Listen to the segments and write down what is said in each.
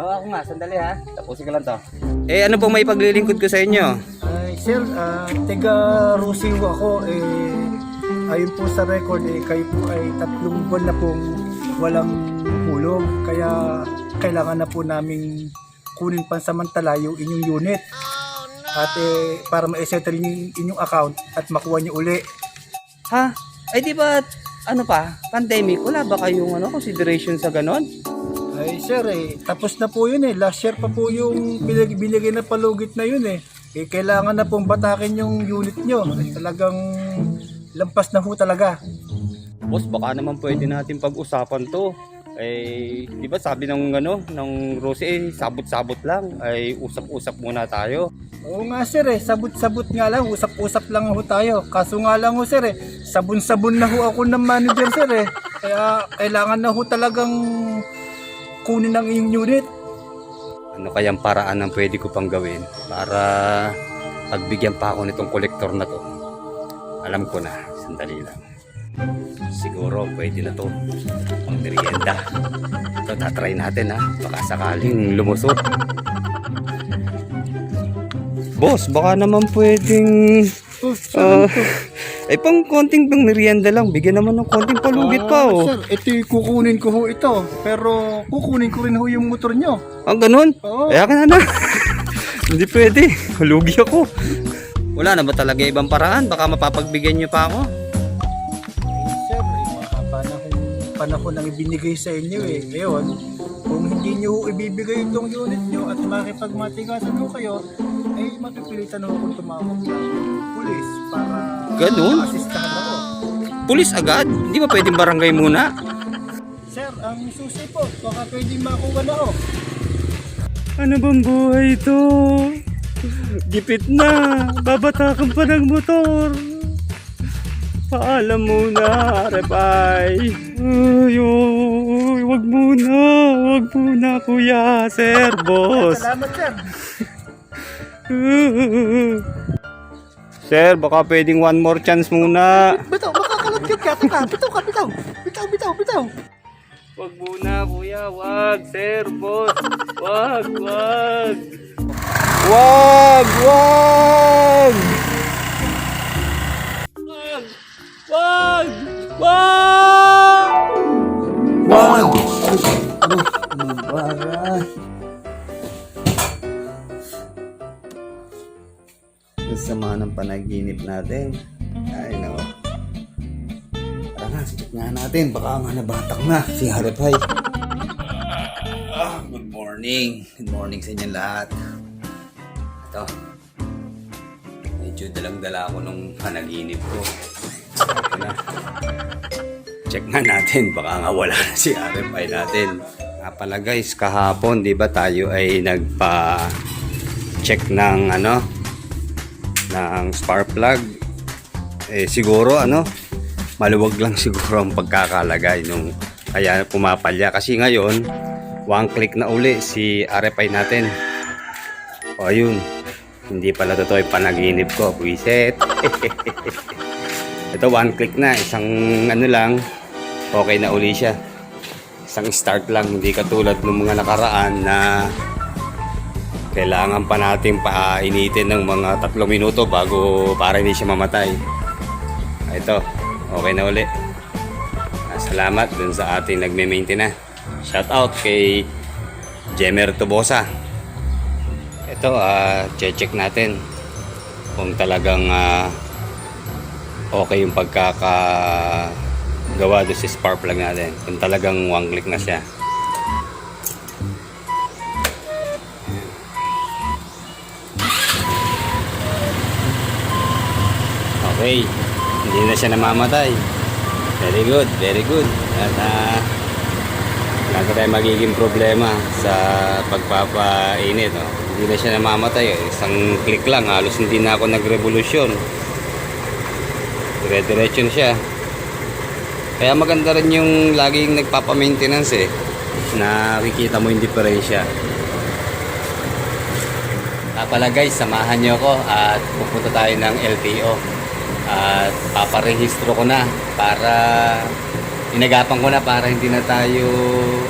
Oo, ako nga. Sandali ha. Tapusin ko lang to. Eh, ano pong may paglilingkod ko sa inyo? Ay, sir, ah, taga Rosiw ako. Eh, ayon po sa record, eh, kayo po ay tatlong buwan na pong walang hulog. Kaya kailangan na po namin kunin pansamantala yung inyong unit. At eh, para ma-settle yung inyong account at makuha niyo uli. Ha? Ay, di ba, ano pa, pandemic, wala ba kayong ano, consideration sa ganon? Ay, sir, eh, tapos na po yun eh. Last year pa po yung binig, binigay na palugit na yun eh. Eh, kailangan na pong batakin yung unit nyo. Eh, talagang lampas na ho talaga. Boss, baka naman pwede natin pag-usapan to. Eh, di ba sabi ng ano, ng Rose, eh, sabot-sabot lang. Ay, usap-usap muna tayo. Oo nga sir eh, sabot-sabot nga lang, usap-usap lang ho tayo. Kaso nga lang ho sir eh, sabon-sabon na ho ako ng manager sir eh. Kaya kailangan na ho talagang kunin ang inyong unit. Ano kayang paraan ang pwede ko pang gawin para pagbigyan pa ako nitong kolektor na to? Alam ko na, sandali lang. Siguro pwede na to pang merienda. Ito, tatry natin ha. Baka sakaling lumusot. Boss, baka naman pwedeng... Oh, ah, ay pang konting pang merienda lang. Bigyan naman ng konting palugit pa oh. Sir, ito yung kukunin ko ho ito. Pero kukunin ko rin ho yung motor nyo. Ah, ganun? Oo. Kaya ka na na. Hindi pwede. Lugi ako. Wala na ba talaga ibang paraan? Baka mapapagbigyan niyo pa ako. Eh, sir, eh, mga panahon, panahon ang ibinigay sa inyo eh. Ngayon, kung hindi nyo ibibigay itong unit nyo at makipagmatigasan ho kayo, ay mapipilitan ho akong tumawag ng pulis para Ganun? asistahan ako. Pulis agad? Hindi ba pwedeng barangay muna? Sir, ang susi po, baka pwede makuha na ho. Ano bang buhay ito? Gipit na. Babatakan pa ng motor. Paalam muna, Repay. Ay, oy, wag muna. Wag muna, kuya, sir, boss. Salamat sir. Sir, baka pwedeng one more chance muna. Bitaw, makakalagkit ka. Teka, bitaw ka, bitaw. Bitaw, bitaw, bitaw. Wag muna, kuya. Wag, sir, boss. Wag. Wag, wag. Wag, natin. Ay, nako. Tara nga, check nga natin. Baka nga nabatak na si Haripay. Ah, good morning. Good morning sa inyo lahat. Ito. Medyo dalang-dala ako nung panaginip ko. Ito na. Check nga natin. Baka nga wala na si Haripay natin. Nga pala guys, kahapon, di ba tayo ay nagpa check ng ano ng spark plug eh siguro ano maluwag lang siguro ang pagkakalagay nung kaya pumapalya. Kasi ngayon one click na uli si RFI natin. O ayun. Hindi pala totoo yung panaginip ko. Reset. Ito one click na. Isang ano lang okay na uli siya. Isang start lang. Hindi katulad ng mga nakaraan na kailangan pa natin painitin ng mga tatlong minuto bago para hindi siya mamatay. Ito, okay na uli. Ah, Salamat dun sa ating nagme-maintain na. Shout out kay Jemer Tobosa. Ito, ah, check natin kung talagang ah, okay yung pagkaka gawa doon sa spark plug natin. Kung talagang one click na siya. Okay. Hindi na siya namamatay. Very good, very good. At ah, wala na tayong magiging problema sa pagpapainit. Oh. Hindi na siya namamatay. eh. Isang click lang, halos hindi na ako nagrevolusyon. Dire-diretso siya. Kaya maganda rin yung laging nagpapa-maintenance eh. Nakikita mo yung diferensya. Ah, pala guys, samahan nyo ako at pupunta tayo ng LTO. At paparehistro ko na para inagapan ko na para hindi na tayo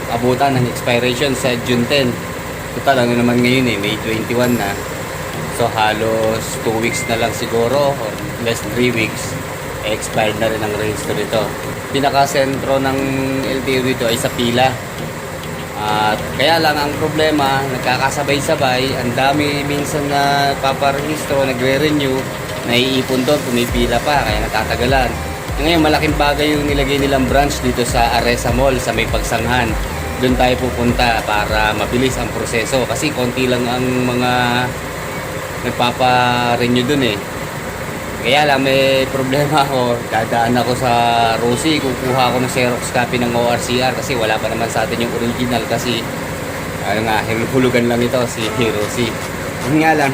abutan ng expiration sa June 10. Total ano naman ngayon eh, May 21 na. So halos 2 weeks na lang siguro or less 3 weeks expired na rin ang register nito. Pinaka-sentro ng LTO dito ay sa pila. At kaya lang ang problema, nagkakasabay-sabay, ang dami minsan na paparehistro, nagre-renew, naiipon doon, pumipila pa, kaya natatagalan. Ngayon, malaking bagay yung nilagay nilang branch dito sa Aresa Mall, sa may pagsanghan. Doon tayo pupunta para mabilis ang proseso. Kasi konti lang ang mga nagpapa-renew doon eh. Kaya lang may problema ako. Dadaan ako sa Rosie, kukuha ako ng Xerox copy ng ORCR kasi wala pa naman sa atin yung original kasi ano nga, hulugan lang ito si Rosie. Yun nga lang,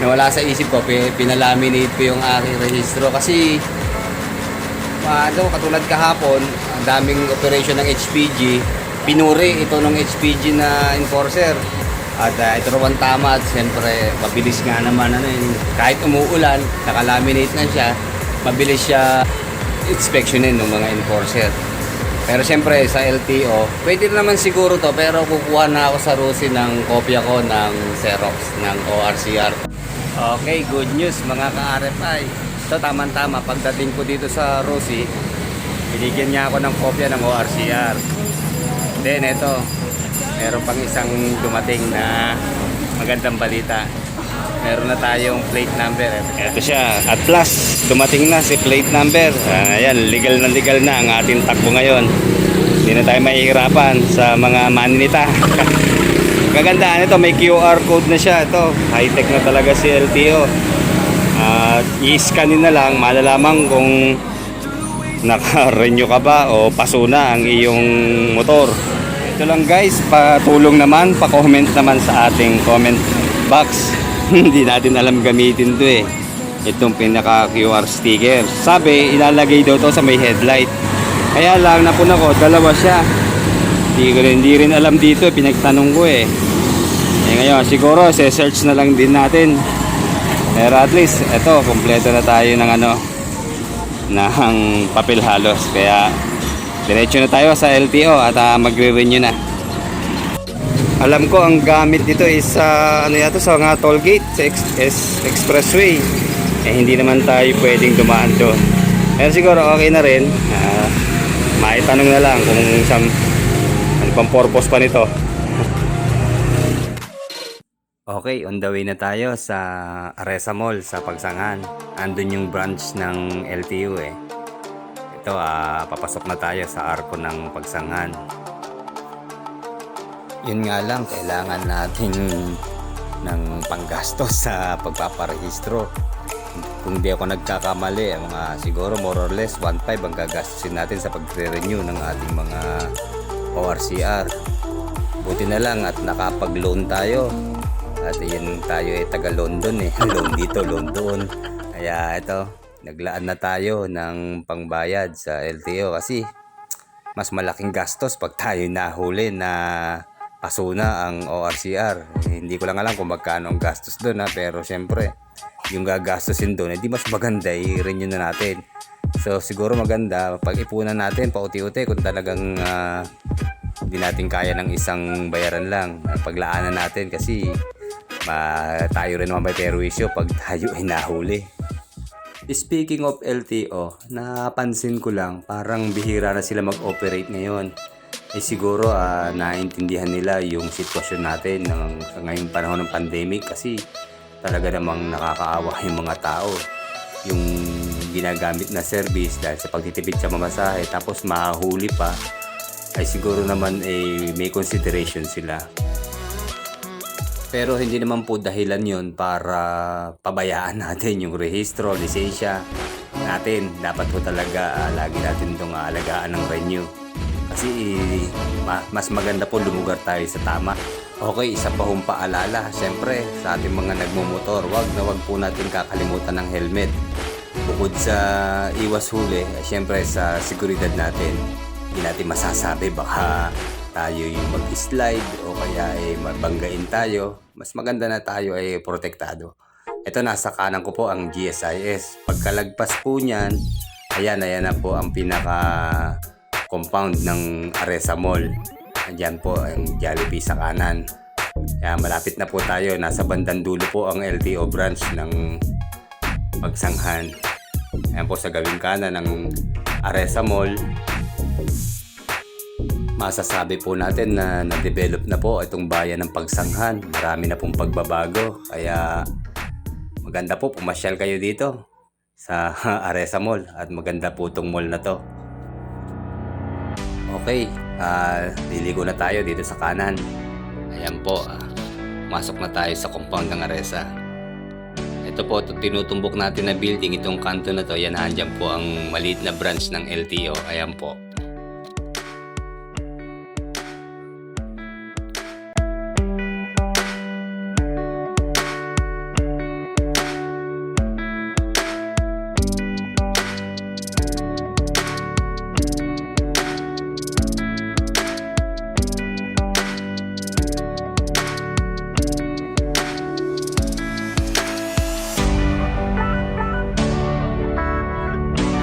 nawala sa isip ko, pi- pinalaminate ko yung aking rehistro kasi ano, katulad kahapon, ang daming operation ng HPG, pinuri ito ng HPG na enforcer. At uh, ito naman tama at siyempre mabilis nga naman ano yun. Kahit umuulan, nakalaminate na siya, mabilis siya inspectionin ng mga enforcer. Pero siyempre sa LTO, pwede naman siguro to pero kukuha na ako sa Rusi ng kopya ko ng Xerox ng ORCR. Okay, good news mga ka-RFI. So tama-tama, pagdating ko dito sa Rusi, binigyan niya ako ng kopya ng ORCR. Then ito, meron pang isang dumating na magandang balita. Meron na tayong plate number. Ito siya. At last, dumating na si plate number. Ah, ayan, legal na legal na ang ating takbo ngayon. Hindi na tayo mahihirapan sa mga maninita. Kagandaan ito, may QR code na siya. Ito, high-tech na talaga si LTO. At i-scan na lang, malalaman kung naka-renew ka ba o paso na ang iyong motor. Ito lang guys, patulong naman, pa-comment naman sa ating comment box. Hindi natin alam gamitin to eh. Itong pinaka QR sticker. Sabi, ilalagay daw to sa may headlight. Kaya lang, napuna ko, dalawa siya. Hindi ko rin, hindi rin alam dito, pinagtanong ko eh. Eh ngayon, siguro, se-search na lang din natin. Pero at least, eto, kompleto na tayo ng ano, ng papel halos. Kaya, diretso na tayo sa LTO at ah, magre-renew na. Alam ko ang gamit dito is sa ano yata sa mga toll gate sa ex- es- expressway. Eh hindi naman tayo pwedeng dumaan doon. Pero siguro okay na rin. Ah, maitanong na lang kung saan ano pang purpose pa nito. Okay, on the way na tayo sa Aresa Mall sa Pagsangan. Andun yung branch ng LTU eh. Ito, ah, papasok na tayo sa arko ng Pagsangan. Yun nga lang, kailangan natin ng panggastos sa pagpaparehistro. Kung di ako nagkakamali, mga siguro more or less 1.5 ang gagastusin natin sa pagre-renew ng ating mga ORCR. Buti na lang at nakapag-loan tayo. At yun tayo ay taga London eh. Loan dito, loan doon. Kaya ito, naglaan na tayo ng pangbayad sa LTO kasi mas malaking gastos pag tayo nahuli na paso na ang ORCR. Eh, hindi ko lang alam kung magkano ang gastos doon ha, pero syempre, yung gagastusin doon, hindi mas maganda i-renew na natin. So siguro maganda pag-ipunan natin pauti-uti kung talagang ah, hindi natin kaya ng isang bayaran lang. Paglaanan natin kasi ma, tayo rin naman may perwisyo pag tayo ay nahuli. Speaking of LTO, napansin ko lang parang bihira na sila mag-operate ngayon. Eh siguro ah, naintindihan nila yung sitwasyon natin ng, ngayong panahon ng pandemic kasi talaga namang nakakaawa yung mga tao. Yung ginagamit na service dahil sa pagtitipid sa mamasahe tapos mahuli pa ay siguro naman eh, may consideration sila. Pero hindi naman po dahilan yon para pabayaan natin yung rehistro, lisensya. natin. Dapat po talaga ah, lagi natin itong aalagaan ng renew. Kasi eh, ma- mas maganda po lumugar tayo sa tama. Okay, isa pa hong paalala. Siyempre, sa ating mga nagmumotor, wag na wag po natin kakalimutan ng helmet. Bukod sa iwas huli, eh, siyempre sa seguridad natin, hindi natin masasabi baka tayo yung mag-slide o kaya ay mabanggain tayo. Mas maganda na tayo ay protektado. Ito nasa kanan ko po ang GSIS. Pagkalagpas po niyan, ayan, ayan na po ang pinaka compound ng Aresa Mall. Andiyan po ang Jollibee sa kanan. Kaya malapit na po tayo. Nasa bandang dulo po ang LTO branch ng Pagsanghan. Ayan po sa gawing kanan ng Aresa Mall. Masasabi po natin na na-develop na po itong bayan ng Pagsanghan. Marami na pong pagbabago. Kaya maganda po pumasyal kayo dito sa Aresa Mall at maganda po itong mall na to. Okay, ah liligo na tayo dito sa kanan. Ayan po, ah, masok na tayo sa compound ng Aresa. Ito po, ito, tinutumbok natin na building, itong kanto na to, yan handyan po ang maliit na branch ng LTO. Ayan po.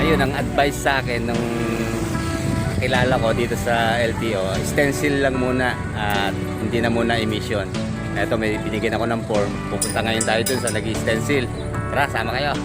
Ayun, ang advice sa akin nung kilala ko dito sa LTO, stencil lang muna at hindi na muna emission. Ito, may binigyan ako ng form. Pupunta ngayon tayo dun sa nag-stencil. Tara, sama kayo.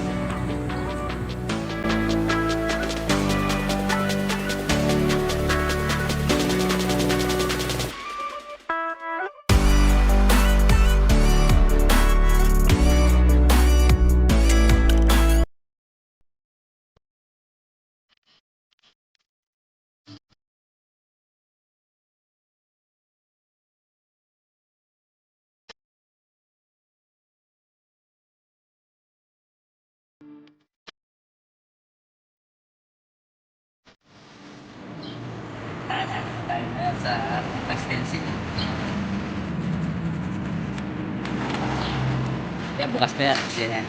Yan, bukas na yan. Yan.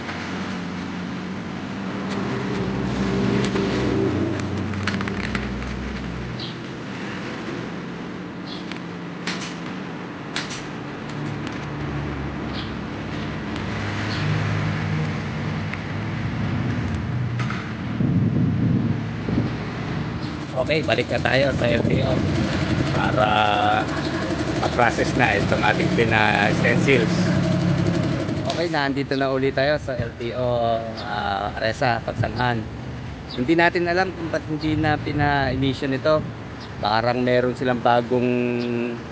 Okay, balik na tayo sa LTO para ma-process na itong ating pina-stencils. Okay, nandito na ulit tayo sa LTO uh, Aresa, Pagsangan. Hindi natin alam kung ba't hindi na pina-emission ito. Parang meron silang bagong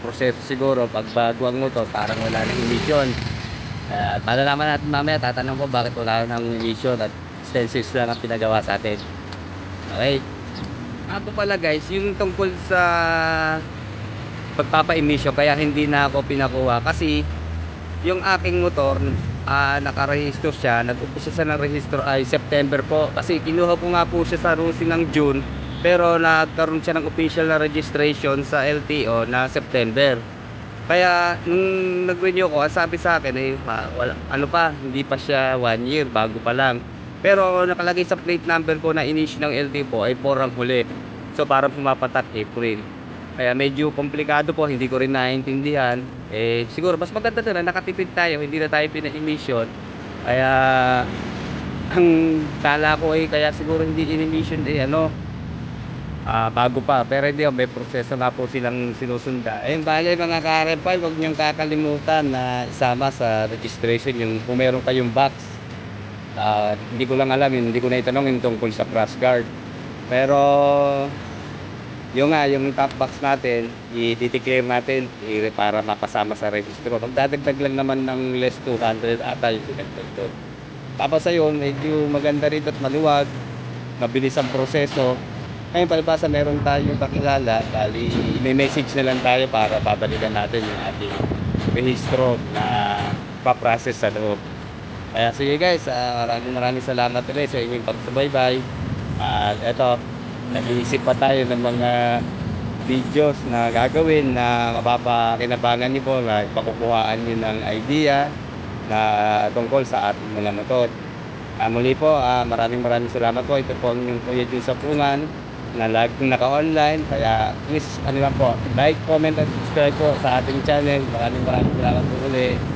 proseso siguro. Pag bago ang motor, parang wala nang emission. Uh, malalaman natin mamaya, tatanong ko bakit wala nang emission at stencils lang ang pinagawa sa atin. Okay. Ako pala guys, yung tungkol sa pagpapa-emission kaya hindi na ako pinakuha kasi yung aking motor ah nakarehistro siya, nag-umpisa siya ng rehistro ay September po kasi kinuha ko nga po siya sa Rusi ng June pero nagkaroon siya ng official na registration sa LTO na September kaya nung nag-renew ko, ang sabi sa akin eh, ma- wala, ano pa, hindi pa siya one year, bago pa lang. Pero nakalagay sa plate number ko na inish ng LT po ay 4 ang huli. So parang pumapatak April. Kaya medyo komplikado po, hindi ko rin naiintindihan. Eh siguro mas maganda na nakatipid tayo, hindi na tayo pina-emission. Kaya ang kala ko ay kaya siguro hindi in-emission eh ano, ah bago pa. Pero hindi, may proseso na po silang sinusunda. Eh, bagay mga ka-RFI, huwag niyong kakalimutan na isama sa registration yung kung meron kayong box. Ah, hindi ko lang alam, hindi ko na itanong yung tungkol sa crash guard. Pero yung nga, yung top box natin, i-declare natin i- para mapasama sa registro. Magdadagdag lang naman ng less 200 ata yung pinagdag doon. Tapos ayun, medyo maganda rin at maluwag, mabilis ang proseso. Ngayon palibasa meron tayong kakilala, bali may message na lang tayo para babalikan natin yung ating registro na pa-process sa loob. Kaya sige guys, ah, maraming maraming salamat ulit sa inyong pagsubaybay. At eto, nag-iisip pa tayo ng mga videos na gagawin na mapapakinabangan niyo po na pakukuhaan niyo ng idea na tungkol sa ating mga motor. Ah, muli po, ah, maraming maraming salamat po. Ito po ang inyong Kuya Jun sa Pungan na laging naka-online. Kaya please, ano lang po, like, comment, at subscribe po sa ating channel. Maraming maraming salamat po ulit.